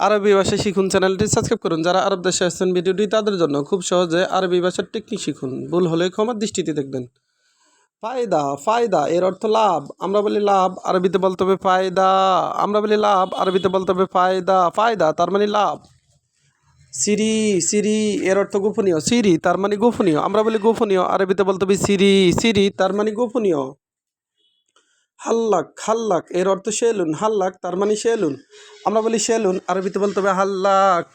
আরবি ভাষা শিখুন চ্যানেলটি সাবস্ক্রাইব করুন। যারা আরব দেশে আসছেন ভিডিওটি তাদের জন্য খুব সহজে আরবি ভাষার টেকনিক শিখুন। ভুল হলে ক্ষমার দৃষ্টিতে দেখবেন। ফায়দা ফায়দা, এর অর্থ লাভ। আমরা বলি লাভ, আরবিতে বলতে হবে ফায়দা। আমরা বলি লাভ, আরবিতে বলতে হবে ফায়দা। ফায়দা, তার মানে লাভ। সিরি সিরি, এর অর্থ গোপনীয়। সিরি, তার মানে গোপনীয়। আমরা বলি গোপনীয়, আরবিতে বলতে হবে সিরি। সিরি, তার মানে গোপনীয়। হাল্লাক হাল্লাক এর অর্থ সেলুন, হাল্লাক, তার মানে সেলুন। আমরা বলি সেলুন, আরবিতে বলতে হবে হাল্লাক।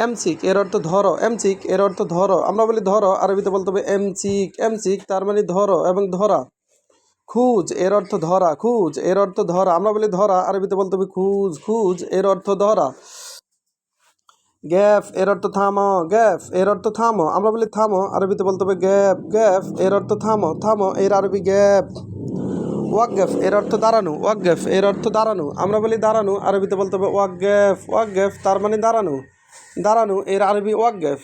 এমসিক, এর অর্থ ধরো। এমসিক, এর অর্থ ধরো। আমরা বলি ধরো, আরবিতে বলতে হবে এমসিক। এমসিক, তার মানে ধরো এবং ধরা। খুঁজ, এর অর্থ ধরা। খুঁজ, এর অর্থ ধরা। আমরা বলি ধরা, আরবিতে বলতে হবে খুঁজ। খুঁজ, এর অর্থ ধরা। গ্যাফ, এর অর্থ থামো। গ্যাফ, এর অর্থ থামো। আমরা বলি থামো, আরবিতে বলতে হবে গ্যাপ গ্যাফ, এর অর্থ থামো। থামো, এর আরবি গ্যাপ। ওয়াকগেফ এর অর্থ দাঁড়ানো ওয়াকগেফ এর অর্থ দাঁড়ানো। আমরা বলি দাঁড়ানো, আরবিতে বলতে হবে ওয়াকগেফ ওয়াকগেফ তার মানে দাঁড়ানো। দাঁড়ানো, এর আরবি ওয়াকগেফ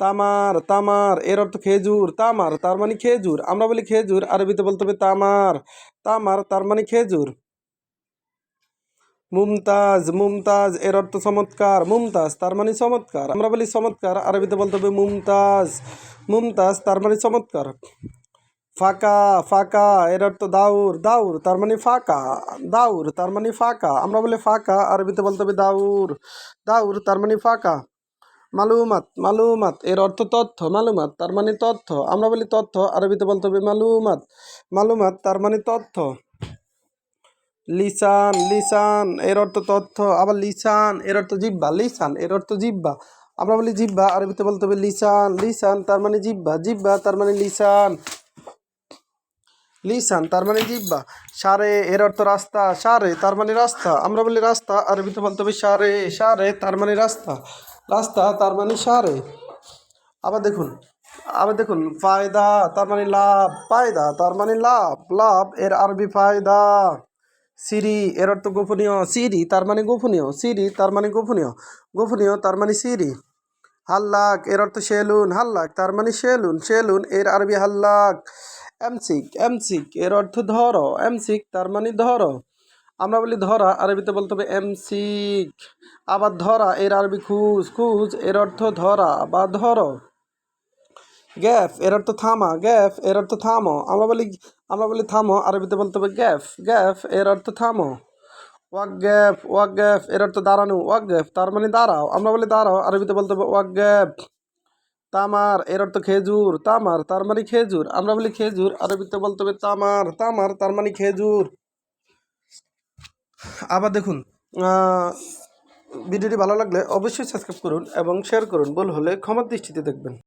তামার তামার, এর অর্থ খেজুর, তামার, তার মানে খেজুর। আমরা বলি খেজুর, আরবিতে বলতে হবে তামার। তামার, তার মানে খেজুর। মুমতাজ মুমতাজ, এর অর্থ চমৎকার, মুমতাজ, তার মানে চমৎকার। আমরা বলি চমৎকার, আরবিতে বলতে হবে মুমতাজ। মুমতাজ, তার মানে চমৎকার। ফাঁকা ফাঁকা এর অর্থ দাউর দাউর, তার মানে ফাঁকা, দাউর, তার মানে ফাঁকা। আমরা বলি ফাঁকা, আরবিতে বলতে হবে দাউর দাউর, তার মানে ফাঁকা। মালুমাত মালুমাত, এর অর্থ তথ্য, মালুমাত, তার মানে তথ্য। আমরা বলি তথ্য, আরবিতে বলতে হবে মালুমাত। মালুমাত, তার মানে তথ্য। লিসান লিসান, এর অর্থ তথ্য। আবার লিসান, এর অর্থ জিব্বা লিসান, এর অর্থ জিব্বা আমরা বলি জিব্বা আরবিতে বলতে হবে লিসান লিসান, তার মানে জিব্বা জিব্বা তার মানে লিসান। লিসান তার মানে জিব্বা সারে এর অর্থ রাস্তা সারে তার মানে রাস্তা আমরা বলি রাস্তা আরবিতে বলতে হবে সারে সারে তার মানে রাস্তা রাস্তা তার মানে সারে আবার দেখুন আবার দেখুন ফায়দা তার মানে লাভ ফায়দা তার মানে লাভ লাভ এর আরবি ফায়দা সিরি এর অর্থ গোপনীয় সিরি তার মানে গোপনীয় সিরি তার মানে গোপনীয় গোপনীয় তার মানে সিরি হাল্লাক এর অর্থ সেলুন হাল্লাক তার মানে সেলুন সেলুনের আরবি হাল্লাক এমসিক এমসিক, এর অর্থ ধরো, এমসিক তার মানে ধরো। আমরা বলি ধরা, আরবিতে বলতে হবে এমসিক। আবার ধরা, এর আরবি খুঁজ খুঁজ, এর অর্থ ধরা বা ধরো। গ্যাফ, এর অর্থ থামা, গ্যাফ, এর অর্থ থামো। আমরা বলি আমরা বলি থামো, আরবিতে বলতে হবে গ্যাফ গ্যাফ, এর অর্থ থামো। ওয়াক গ্যাফ ওয়াক গ্যাফ, এর অর্থ দাঁড়ানো, ওয়াক গ্যাফ, তার মানে দাঁড়াও। আমরা বলি দাঁড়াও, আরবিতে বলতে হবে ওয়াক গ্যাপ তামার, এর অর্থ খেজুর, তামার, তার মানে খেজুর। আমরা বলি খেজুর আরবিতে বলতে হবে তামার তামার, তার মানে খেজুর। আবার দেখুন ভিডিওটি ভালো লাগলে অবশ্যই সাবস্ক্রাইব করুন এবং শেয়ার করুন বল হলে ক্ষমার দৃষ্টিতে দেখবেন।